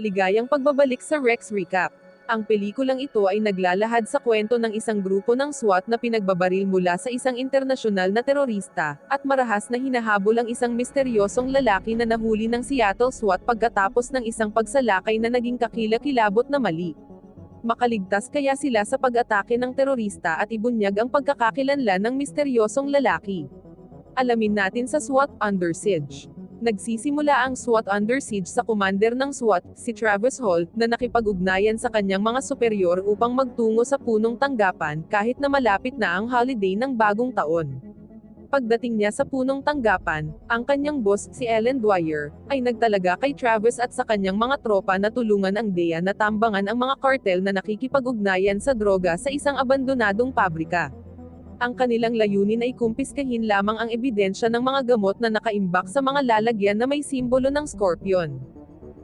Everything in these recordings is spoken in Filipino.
Maligayang pagbabalik sa Rex Recap. Ang pelikulang ito ay naglalahad sa kwento ng isang grupo ng SWAT na pinagbabaril mula sa isang internasyonal na terorista, at marahas na hinahabol ang isang misteryosong lalaki na nahuli ng Seattle SWAT pagkatapos ng isang pagsalakay na naging kakilakilabot na mali. Makaligtas kaya sila sa pag-atake ng terorista at ibunyag ang pagkakakilanlan ng misteryosong lalaki. Alamin natin sa SWAT Under Siege. Nagsisimula ang SWAT under siege sa commander ng SWAT, si Travis Hall, na nakipag-ugnayan sa kanyang mga superior upang magtungo sa punong tanggapan kahit na malapit na ang holiday ng bagong taon. Pagdating niya sa punong tanggapan, ang kanyang boss, si Ellen Dwyer, ay nagtalaga kay Travis at sa kanyang mga tropa na tulungan ang DEA na tambangan ang mga kartel na nakikipag-ugnayan sa droga sa isang abandonadong pabrika. Ang kanilang layunin ay kumpiskahin lamang ang ebidensya ng mga gamot na nakaimbak sa mga lalagyan na may simbolo ng scorpion.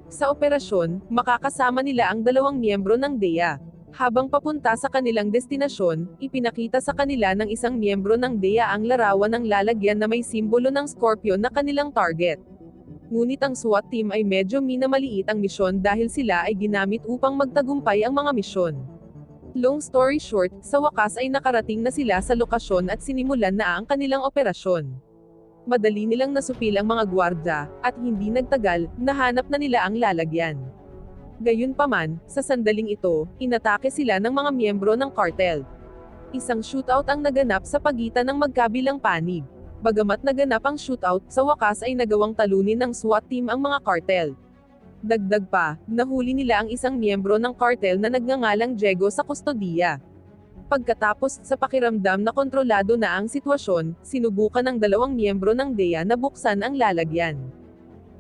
Sa operasyon, makakasama nila ang dalawang miyembro ng DEA. Habang papunta sa kanilang destinasyon, ipinakita sa kanila ng isang miyembro ng DEA ang larawan ng lalagyan na may simbolo ng scorpion na kanilang target. Ngunit ang SWAT team ay medyo minamaliit ang misyon dahil sila ay ginamit upang magtagumpay ang mga misyon. Long story short, sa wakas ay nakarating na sila sa lokasyon at sinimulan na ang kanilang operasyon. Madali nilang nasupil ang mga gwardya, at hindi nagtagal, nahanap na nila ang lalagyan. Gayunpaman, sa sandaling ito, inatake sila ng mga miyembro ng cartel. Isang shootout ang naganap sa pagitan ng magkabilang panig. Bagamat naganap ang shootout, sa wakas ay nagawang talunin ng SWAT team ang mga cartel. Dagdag pa, nahuli nila ang isang miyembro ng cartel na nagngangalang Diego sa kustodiya. Pagkatapos sa pakiramdam na kontrolado na ang sitwasyon, sinubukan ng dalawang miyembro ng DEA na buksan ang lalagyan.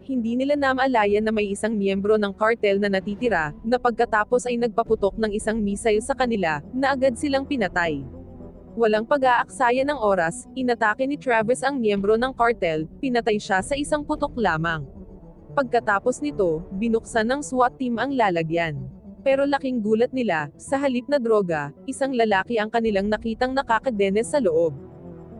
Hindi nila namalayan na may isang miyembro ng cartel na natitira, na pagkatapos ay nagpaputok ng isang missile sa kanila, na agad silang pinatay. Walang pag-aaksaya ng oras, inatake ni Travis ang miyembro ng cartel, pinatay siya sa isang putok lamang. Pagkatapos nito, binuksan ng SWAT team ang lalagyan. Pero laking gulat nila, sa halip na droga, isang lalaki ang kanilang nakitang nakakadenes sa loob.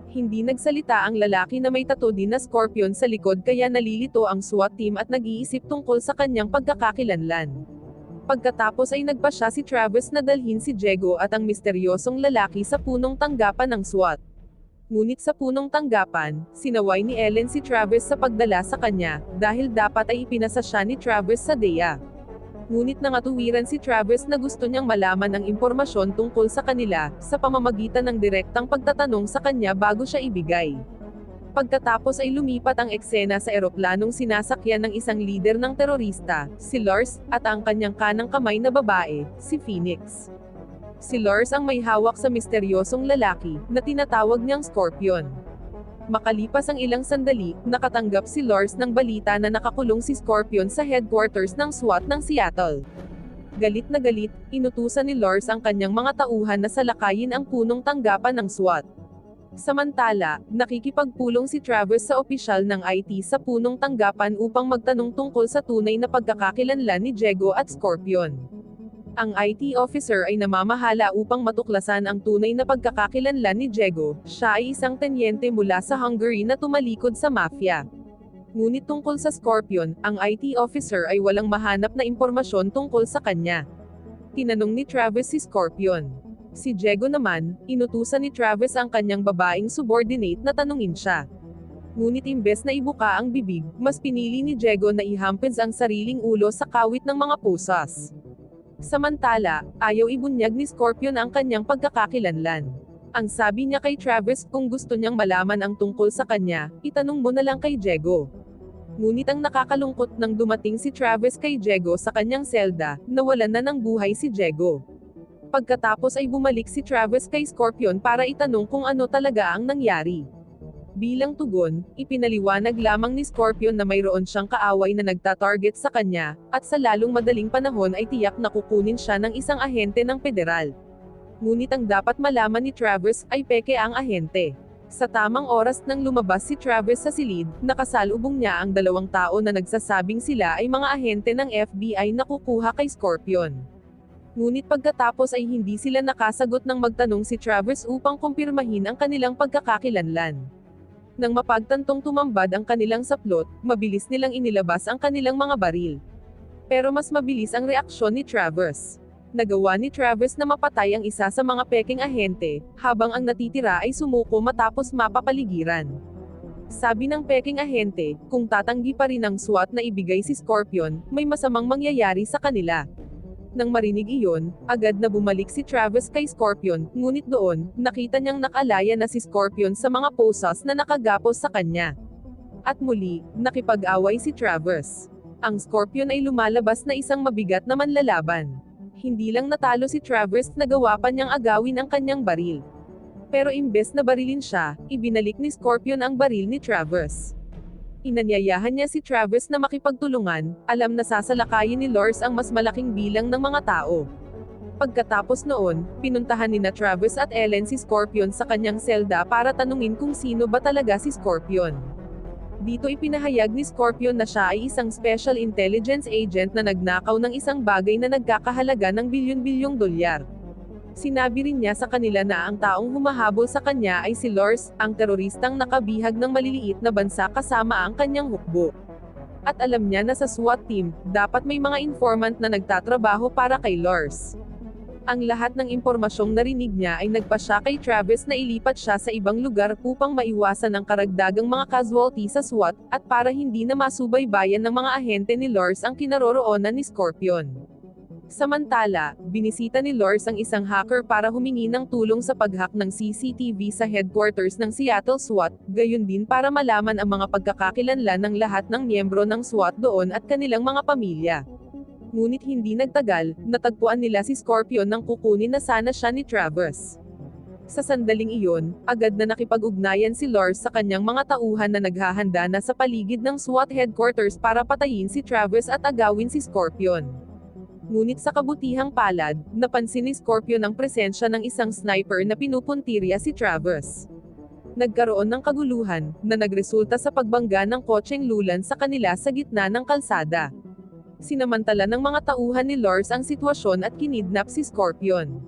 Hindi nagsalita ang lalaki na may tato din na scorpion sa likod kaya nalilito ang SWAT team at nag-iisip tungkol sa kanyang pagkakakilanlan. Pagkatapos ay nagpa siya si Travis na dalhin si Diego at ang misteryosong lalaki sa punong tanggapan ng SWAT. Ngunit sa punong tanggapan, sinaway ni Ellen si Travis sa pagdala sa kanya, dahil dapat ay ipinasa siya ni Travis sa DEA. Ngunit nangatuwiran si Travis na gusto niyang malaman ang impormasyon tungkol sa kanila, sa pamamagitan ng direktang pagtatanong sa kanya bago siya ibigay. Pagkatapos ay lumipat ang eksena sa eroplanong sinasakyan ng isang lider ng terorista, si Lars, at ang kanyang kanang kamay na babae, si Phoenix. Si Lars ang may hawak sa misteryosong lalaki, na tinatawag niyang Scorpion. Makalipas ang ilang sandali, nakatanggap si Lars ng balita na nakakulong si Scorpion sa headquarters ng SWAT ng Seattle. Galit na galit, inutusan ni Lars ang kanyang mga tauhan na salakayin ang punong tanggapan ng SWAT. Samantala, nakikipagpulong si Travis sa opisyal ng IT sa punong tanggapan upang magtanong tungkol sa tunay na pagkakakilanlan ni Diego at Scorpion. Ang IT officer ay namamahala upang matuklasan ang tunay na pagkakakilanlan ni Diego, siya ay isang tenyente mula sa Hungary na tumalikod sa mafia. Ngunit tungkol sa Scorpion, ang IT officer ay walang mahanap na impormasyon tungkol sa kanya. Tinanong ni Travis si Scorpion. Si Diego naman, inutusan ni Travis ang kanyang babaeng subordinate na tanungin siya. Ngunit imbes na ibuka ang bibig, mas pinili ni Diego na ihampens ang sariling ulo sa kawit ng mga pusas. Samantala, ayaw ibunyag ni Scorpion ang kanyang pagkakakilanlan. Ang sabi niya kay Travis kung gusto niyang malaman ang tungkol sa kanya, itanong mo na lang kay Diego. Ngunit ang nakakalungkot nang dumating si Travis kay Diego sa kanyang selda, nawalan na ng buhay si Diego. Pagkatapos ay bumalik si Travis kay Scorpion para itanong kung ano talaga ang nangyari. Bilang tugon, ipinaliwanag lamang ni Scorpion na mayroon siyang kaaway na nagtatarget sa kanya, at sa lalong madaling panahon ay tiyak na kukunin siya ng isang ahente ng federal. Ngunit ang dapat malaman ni Travis ay peke ang ahente. Sa tamang oras nang lumabas si Travis sa silid, nakasalubong niya ang dalawang tao na nagsasabing sila ay mga ahente ng FBI na kukuha kay Scorpion. Ngunit pagkatapos ay hindi sila nakasagot ng magtanong si Travis upang kumpirmahin ang kanilang pagkakakilanlan. Nang mapagtantong tumambad ang kanilang saplot, mabilis nilang inilabas ang kanilang mga baril. Pero mas mabilis ang reaksyon ni Travers. Nagawa ni Travers na mapatay ang isa sa mga peking ahente, habang ang natitira ay sumuko matapos mapapaligiran. Sabi ng peking ahente, kung tatanggi pa rin ang SWAT na ibigay si Scorpion, may masamang mangyayari sa kanila. Nang marinig iyon, agad na bumalik si Travis kay Scorpion, ngunit doon, nakita niyang nakalaya na si Scorpion sa mga posas na nakagapos sa kanya. At muli, nakipag-away si Travis. Ang Scorpion ay lumalabas na isang mabigat na manlalaban. Hindi lang natalo si Travis, nagawa pa niyang agawin ang kanyang baril. Pero imbes na barilin siya, ibinalik ni Scorpion ang baril ni Travers. Inanyayahan niya si Travers na makipagtulungan, alam na sasalakayin ni Lors ang mas malaking bilang ng mga tao. Pagkatapos noon, pinuntahan ni na Travis at Ellen si Scorpion sa kanyang selda para tanungin kung sino ba talaga si Scorpion. Dito ipinahayag ni Scorpion na siya ay isang special intelligence agent na nagnakaw ng isang bagay na nagkakahalaga ng bilyon-bilyong dolyar. Sinabi rin niya sa kanila na ang taong humahabol sa kanya ay si Lors, ang teroristang nakabihag ng maliliit na bansa kasama ang kanyang hukbo. At alam niya na sa SWAT team, dapat may mga informant na nagtatrabaho para kay Lors. Ang lahat ng impormasyong narinig niya ay nagpa siya kay Travis na ilipat siya sa ibang lugar upang maiwasan ang karagdagang mga casualty sa SWAT, at para hindi na masubaybayan ng mga ahente ni Lors ang kinaroroonan ni Scorpion. Samantala, binisita ni Lors ang isang hacker para humingi ng tulong sa paghack ng CCTV sa headquarters ng Seattle SWAT, gayon din para malaman ang mga pagkakakilanlan ng lahat ng miyembro ng SWAT doon at kanilang mga pamilya. Ngunit hindi nagtagal, natagpuan nila si Scorpion nang kukunin na sana siya ni Travis. Sa sandaling iyon, agad na nakipag-ugnayan si Lors sa kanyang mga tauhan na naghahanda na sa paligid ng SWAT headquarters para patayin si Travis at agawin si Scorpion. Ngunit sa kabutihang palad, napansin ni Scorpion ang presensya ng isang sniper na pinupuntirya si Travis. Nagkaroon ng kaguluhan, na nagresulta sa pagbangga ng kotseng lulan sa kanila sa gitna ng kalsada. Sinamantala ng mga tauhan ni Lors ang sitwasyon at kinidnap si Scorpion.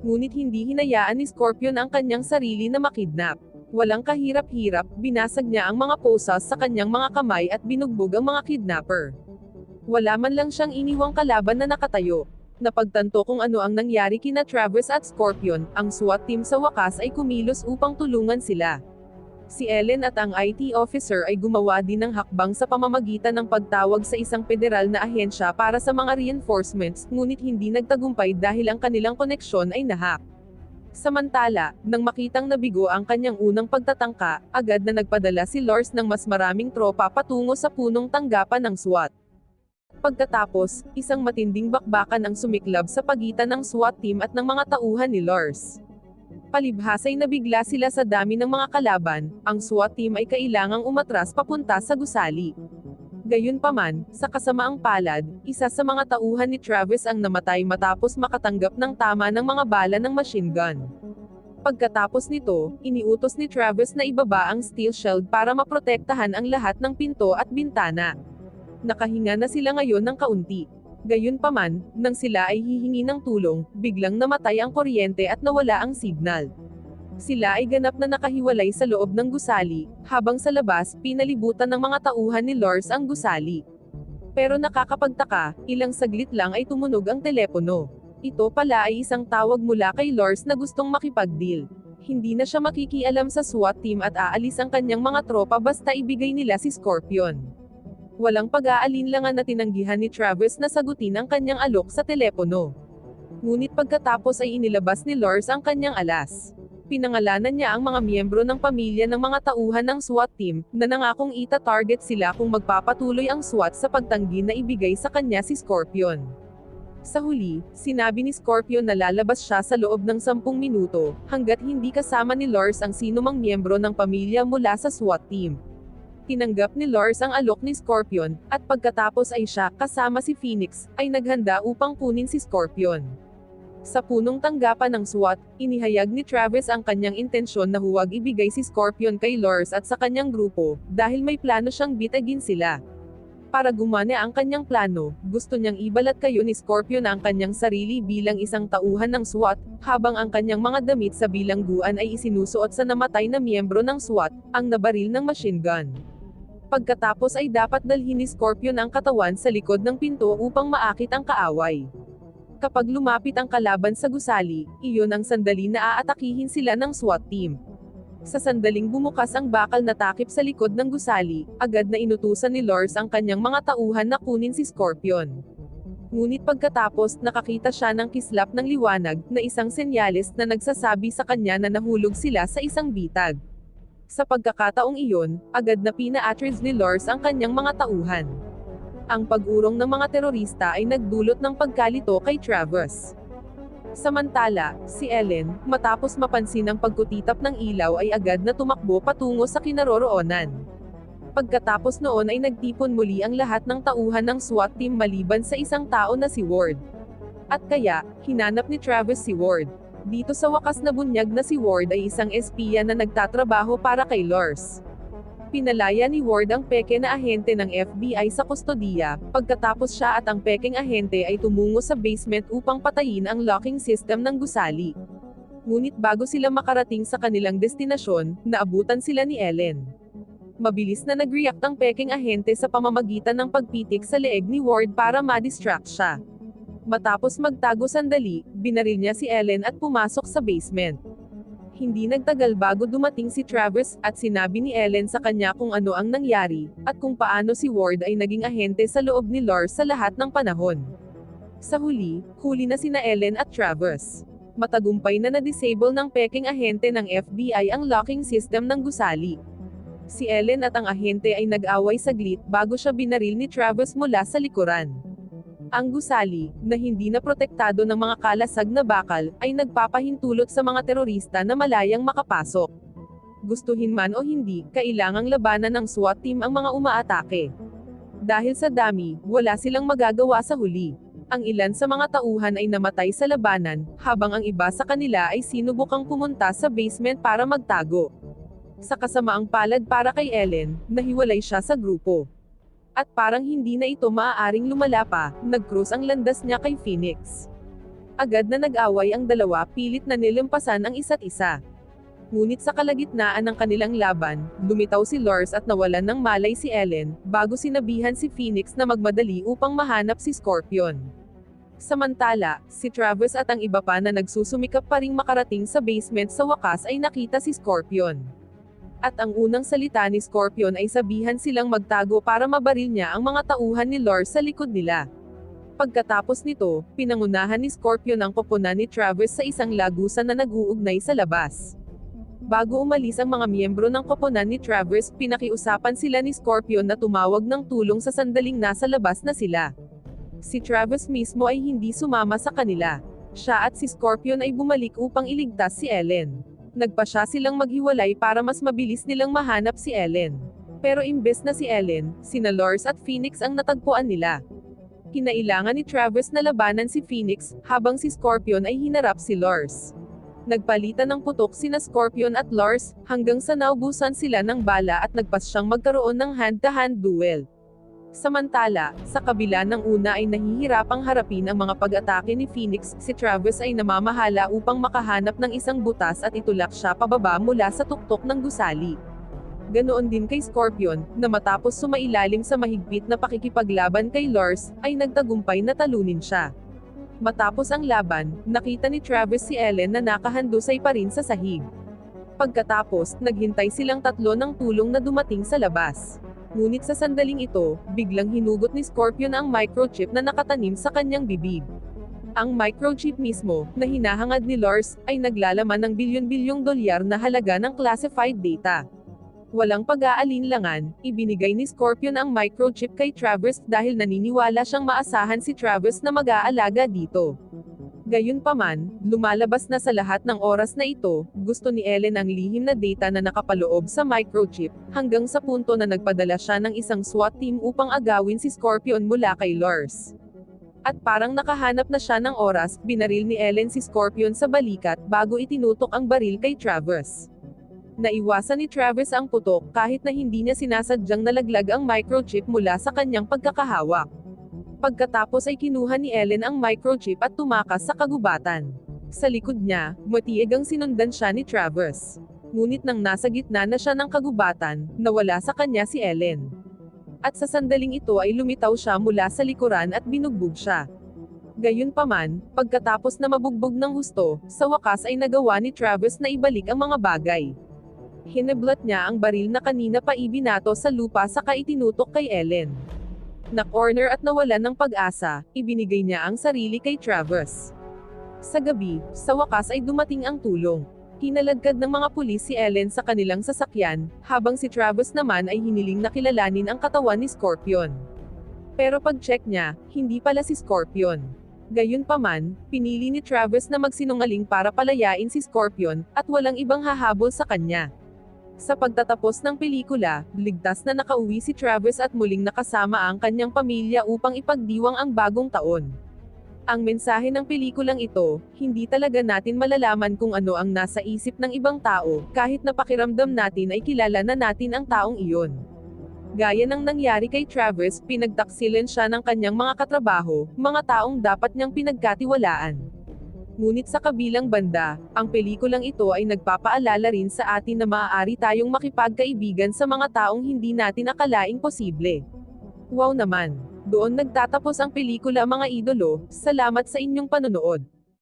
Ngunit hindi hinayaan ni Scorpion ang kanyang sarili na makidnap. Walang kahirap-hirap, binasag niya ang mga posas sa kanyang mga kamay at binugbog ang mga kidnapper. Wala man lang siyang iniwang kalaban na nakatayo. Napagtanto kung ano ang nangyari kina Travis at Scorpion, ang SWAT team sa wakas ay kumilos upang tulungan sila. Si Ellen at ang IT officer ay gumawa din ng hakbang sa pamamagitan ng pagtawag sa isang federal na ahensya para sa mga reinforcements, ngunit hindi nagtagumpay dahil ang kanilang koneksyon ay nahack. Samantala, nang makitang nabigo ang kanyang unang pagtatangka, agad na nagpadala si Lors ng mas maraming tropa patungo sa punong tanggapan ng SWAT. Pagkatapos, isang matinding bakbakan ang sumiklab sa pagitan ng SWAT team at ng mga tauhan ni Lors. Palibhasay nabigla sila sa dami ng mga kalaban, ang SWAT team ay kailangang umatras papunta sa gusali. Gayunpaman, sa kasamaang palad, isa sa mga tauhan ni Travis ang namatay matapos makatanggap ng tama ng mga bala ng machine gun. Pagkatapos nito, iniutos ni Travis na ibaba ang steel shield para maprotektahan ang lahat ng pinto at bintana. Nakahinga na sila ngayon ng kaunti. Gayunpaman, nang sila ay hihingi ng tulong, biglang namatay ang kuryente at nawala ang signal. Sila ay ganap na nakahiwalay sa loob ng gusali, habang sa labas, pinalibutan ng mga tauhan ni Lors ang gusali. Pero nakakapagtaka, ilang saglit lang ay tumunog ang telepono. Ito pala ay isang tawag mula kay Lors na gustong makipag-deal. Hindi na siya makikialam sa SWAT team at aalis ang kanyang mga tropa basta ibigay nila si Scorpion. Walang pag-aalinlangan na tinanggihan ni Travis na sagutin ang kanyang alok sa telepono. Ngunit pagkatapos ay inilabas ni Lors ang kanyang alas. Pinangalanan niya ang mga miyembro ng pamilya ng mga tauhan ng SWAT team, na nangakong ita-target sila kung magpapatuloy ang SWAT sa pagtanggi na ibigay sa kanya si Scorpion. Sa huli, sinabi ni Scorpion na lalabas siya sa loob ng 10 minuto, hanggat hindi kasama ni Lors ang sinumang miyembro ng pamilya mula sa SWAT team. Tinanggap ni Lars ang alok ni Scorpion, at pagkatapos ay siya, kasama si Phoenix, ay naghanda upang kunin si Scorpion. Sa punong tanggapan ng SWAT, inihayag ni Travis ang kanyang intensyon na huwag ibigay si Scorpion kay Lars at sa kanyang grupo, dahil may plano siyang bitagin sila. Para gumana ang kanyang plano, gusto niyang ibalat kayo ni Scorpion ang kanyang sarili bilang isang tauhan ng SWAT, habang ang kanyang mga damit sa bilangguan ay isinusuot sa namatay na miyembro ng SWAT, ang nabaril ng machine gun. Pagkatapos ay dapat dalhin ni Scorpion ang katawan sa likod ng pinto upang maakit ang kaaway. Kapag lumapit ang kalaban sa gusali, iyon ang sandali na aatakihin sila ng SWAT team. Sa sandaling bumukas ang bakal na takip sa likod ng gusali, agad na inutusan ni Lors ang kanyang mga tauhan na kunin si Scorpion. Ngunit pagkatapos, nakakita siya ng kislap ng liwanag, na isang senyales na nagsasabi sa kanya na nahulog sila sa isang bitag. Sa pagkakataong iyon, agad na pina-attribute ni Lors ang kanyang mga tauhan. Ang pag-urong ng mga terorista ay nagdulot ng pagkalito kay Travis. Samantala, si Ellen, matapos mapansin ang pagkutitap ng ilaw ay agad na tumakbo patungo sa kinaroroonan. Pagkatapos noon ay nagtipon muli ang lahat ng tauhan ng SWAT team maliban sa isang tao na si Ward. At kaya, hinanap ni Travis si Ward. Dito sa wakas na bunyag na si Ward ay isang espiya na nagtatrabaho para kay Lors. Pinalaya ni Ward ang peke na ahente ng FBI sa kustodiya, pagkatapos siya at ang pekeng ahente ay tumungo sa basement upang patayin ang locking system ng gusali. Ngunit bago sila makarating sa kanilang destinasyon, naabutan sila ni Ellen. Mabilis na nag-react ang pekeng ahente sa pamamagitan ng pagpitik sa leeg ni Ward para ma-distract siya. Matapos magtago sandali, binaril niya si Ellen at pumasok sa basement. Hindi nagtagal bago dumating si Travis, at sinabi ni Ellen sa kanya kung ano ang nangyari, at kung paano si Ward ay naging ahente sa loob ni Lars sa lahat ng panahon. Sa huli, huli na sina Ellen at Travis. Matagumpay na na-disable ng peking ahente ng FBI ang locking system ng gusali. Si Ellen at ang ahente ay nag-away saglit bago siya binaril ni Travis mula sa likuran. Ang gusali, na hindi na protektado ng mga kalasag na bakal, ay nagpapahintulot sa mga terorista na malayang makapasok. Gustuhin man o hindi, kailangang labanan ng SWAT team ang mga umaatake. Dahil sa dami, wala silang magagawa sa huli. Ang ilan sa mga tauhan ay namatay sa labanan, habang ang iba sa kanila ay sinubukang pumunta sa basement para magtago. Sa kasamaang palad para kay Ellen, nahiwalay siya sa grupo. At parang hindi na ito maaaring lumala pa, nag-cruise ang landas niya kay Phoenix. Agad na nag-away ang dalawa pilit na nilampasan ang isa't isa. Ngunit sa kalagitnaan ng kanilang laban, lumitaw si Lars at nawalan ng malay si Ellen, bago sinabihan si Phoenix na magmadali upang mahanap si Scorpion. Samantala, si Travis at ang iba pa na nagsusumikap pa ring makarating sa basement sa wakas ay nakita si Scorpion. At ang unang salita ni Scorpion ay sabihan silang magtago para mabaril niya ang mga tauhan ni Lars sa likod nila. Pagkatapos nito, pinangunahan ni Scorpion ang koponan ni Travis sa isang lagusan na nag-uugnay sa labas. Bago umalis ang mga miyembro ng koponan ni Travis, pinakiusapan sila ni Scorpion na tumawag ng tulong sa sandaling nasa labas na sila. Si Travis mismo ay hindi sumama sa kanila. Siya at si Scorpion ay bumalik upang iligtas si Ellen nagpa siya silang maghiwalay para mas mabilis nilang mahanap si Ellen. Pero imbes na si Ellen, sina Lars at Phoenix ang natagpuan nila. Kinailangan ni Travis na labanan si Phoenix, habang si Scorpion ay hinarap si Lars. Nagpalitan ng putok sina Scorpion at Lars, hanggang sa naubusan sila ng bala at nagpas siyang magkaroon ng hand-to-hand -hand duel. Samantala, sa kabila ng una ay nahihirapang harapin ang mga pag-atake ni Phoenix, si Travis ay namamahala upang makahanap ng isang butas at itulak siya pababa mula sa tuktok ng gusali. Ganoon din kay Scorpion, na matapos sumailalim sa mahigpit na pakikipaglaban kay Lars, ay nagtagumpay na talunin siya. Matapos ang laban, nakita ni Travis si Ellen na nakahandusay pa rin sa sahig. Pagkatapos, naghintay silang tatlo ng tulong na dumating sa labas. Ngunit sa sandaling ito, biglang hinugot ni Scorpion ang microchip na nakatanim sa kanyang bibig. Ang microchip mismo, na hinahangad ni Lars, ay naglalaman ng bilyon-bilyong dolyar na halaga ng classified data. Walang pag-aalinlangan, ibinigay ni Scorpion ang microchip kay Travis dahil naniniwala siyang maasahan si Travis na mag-aalaga dito. Gayunpaman, lumalabas na sa lahat ng oras na ito, gusto ni Ellen ang lihim na data na nakapaloob sa microchip, hanggang sa punto na nagpadala siya ng isang SWAT team upang agawin si Scorpion mula kay Lars. At parang nakahanap na siya ng oras, binaril ni Ellen si Scorpion sa balikat bago itinutok ang baril kay Travis. Naiwasan ni Travis ang putok kahit na hindi niya sinasadyang nalaglag ang microchip mula sa kanyang pagkakahawak. Pagkatapos ay kinuha ni Ellen ang microchip at tumakas sa kagubatan. Sa likod niya, matiig ang sinundan siya ni Travis. Ngunit nang nasa gitna na siya ng kagubatan, nawala sa kanya si Ellen. at sa sandaling ito ay lumitaw siya mula sa likuran at binugbog siya. Gayunpaman, pagkatapos na mabugbog ng husto, sa wakas ay nagawa ni Travis na ibalik ang mga bagay. Hineblot niya ang baril na kanina pa ibinato sa lupa saka itinutok kay Ellen. Na-corner at nawalan ng pag-asa, ibinigay niya ang sarili kay Travis. Sa gabi, sa wakas ay dumating ang tulong. Kinaladkad ng mga pulis si Ellen sa kanilang sasakyan, habang si Travis naman ay hiniling na kilalanin ang katawan ni Scorpion. Pero pag-check niya, hindi pala si Scorpion. Gayunpaman, pinili ni Travis na magsinungaling para palayain si Scorpion, at walang ibang hahabol sa kanya. Sa pagtatapos ng pelikula, ligtas na nakauwi si Travis at muling nakasama ang kanyang pamilya upang ipagdiwang ang bagong taon. Ang mensahe ng pelikulang ito, hindi talaga natin malalaman kung ano ang nasa isip ng ibang tao, kahit na pakiramdam natin ay kilala na natin ang taong iyon. Gaya ng nangyari kay Travis, pinagtaksilan siya ng kanyang mga katrabaho, mga taong dapat niyang pinagkatiwalaan. Ngunit sa kabilang banda, ang pelikulang ito ay nagpapaalala rin sa atin na maaari tayong makipagkaibigan sa mga taong hindi natin akalaing posible. Wow naman! Doon nagtatapos ang pelikula mga idolo, salamat sa inyong panonood.